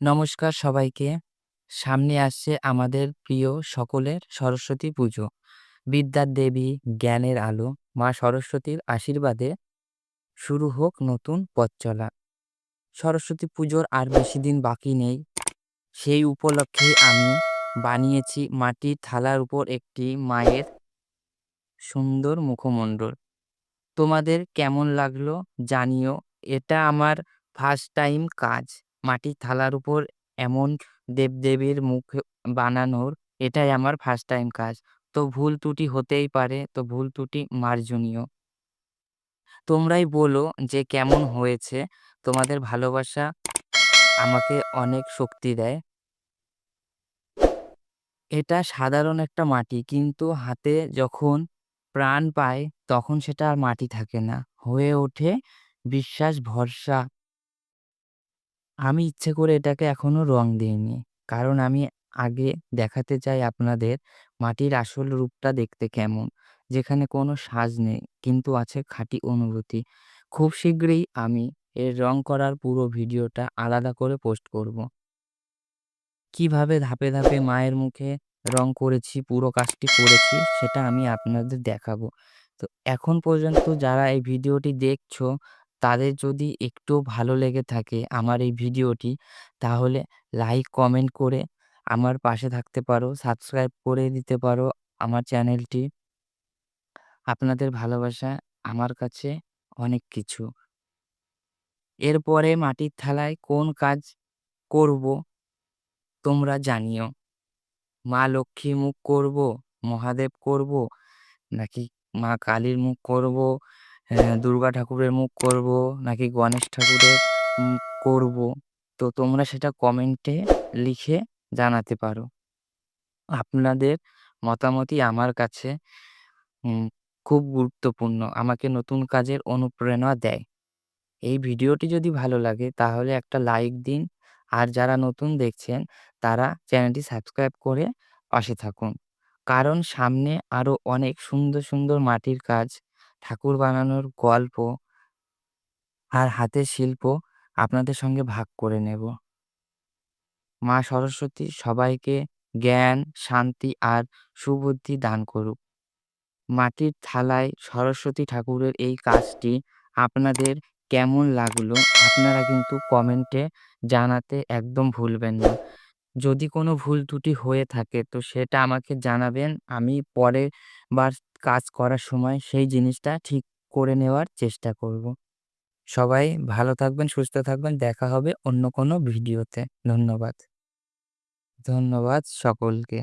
নমস্কার সবাইকে। সামনে আসছে আমাদের প্রিয় সকলের সরস্বতী পুজো। বিদ্যার দেবী, জ্ঞানের আলো, মা সরস্বতীর আশীর্বাদে শুরু হোক নতুন পথ চলা। সরস্বতী পুজোর আর বেশি দিন বাকি নেই। সেই উপলক্ষে আমি বানিয়েছি মাটির থালার উপর একটি মায়ের সুন্দর মুখমণ্ডল। তোমাদের কেমন লাগল জানিও। এটা আমার ফার্স্ট টাইম কাজ। মাটির থালার উপর এমন দেবদেবীর মুখ বানানোর এটাই আমার ফার্স্ট টাইম কাজ। তো ভুল ত্রুটি হতেই পারে, তো ভুল ত্রুটি মার্জনীয়। তোমরাই বলো যে কেমন হয়েছে? তোমাদের ভালোবাসা আমাকে অনেক শক্তি দেয়। এটা সাধারণ একটা মাটি কিন্তু হাতে যখন প্রাণ পায় তখন সেটা আর মাটি থাকে না। হয়ে ওঠে বিশ্বাস, ভরসা। আমি ইচ্ছে করে এটাকে এখনও রং দিইনি। কারণ আমি আগে দেখাতে চাই আপনাদের মাটির আসল রূপটা দেখতে কেমন। যেখানে কোনো সাজ নেই কিন্তু আছে খাঁটি অনুভূতি। খুব শীঘ্রই আমি এর রং করার পুরো ভিডিওটা আলাদা করে পোস্ট করব। কীভাবে ধাপে, ধাপে মায়ের মুখে রং করেছি, পুরো কাজটি করেছি সেটা আমি আপনাদের দেখাবো। তো এখন পর্যন্ত যারা এই ভিডিওটি দেখছ তাদের যদি একটু ভালো লেগে থাকে আমার এই ভিডিওটি তাহলে লাইক, কমেন্ট করে আমার পাশে থাকতে পারো, সাবস্ক্রাইব করে দিতে পারো আমার চ্যানেলটি। আপনাদের ভালোবাসা আমার কাছে অনেক কিছু। এরপরে মাটির থালায় কোন কাজ করব তোমরা জানিও। মা লক্ষ্মী মুখ করব, মহাদেব করব নাকি মা কালীর মুখ করব, দুর্গা ঠাকুরের মুখ করব নাকি গণেশ ঠাকুরের মুখ করব তো তোমরা সেটা কমেন্টে লিখে জানাতে পারো। আপনাদের মতামতই আমার কাছে খুব গুরুত্বপূর্ণ। আমাকে নতুন কাজের অনুপ্রেরণা দেয়। এই ভিডিওটি যদি ভালো লাগে তাহলে একটা লাইক দিন। আর যারা নতুন দেখছেন তারা চ্যানেলটি সাবস্ক্রাইব করে পাশে থাকুন। কারণ সামনে আরও অনেক সুন্দর, সুন্দর মাটির কাজ, ঠাকুর বানানোর গল্প আর হাতের শিল্প আপনাদের সঙ্গে ভাগ করে নেব। মা সরস্বতী সবাইকে জ্ঞান, শান্তি আর সুবুদ্ধি দান করুক। মাটির থালায় সরস্বতী ঠাকুরের এই কাজটি আপনাদের কেমন লাগল আপনারা কিন্তু কমেন্টে জানাতে একদম ভুলবেন না। যদি কোনো ভুল ত্রুটি হয়ে থাকে তো সেটা আমাকে জানাবেন। আমি পরের বার কাজ করার সময় সেই জিনিসটা ঠিক করে নেওয়ার চেষ্টা করব। সবাই ভালো থাকবেন, সুস্থ থাকবেন। দেখা হবে অন্য কোনো ভিডিওতে। ধন্যবাদ। ধন্যবাদ সকলকে।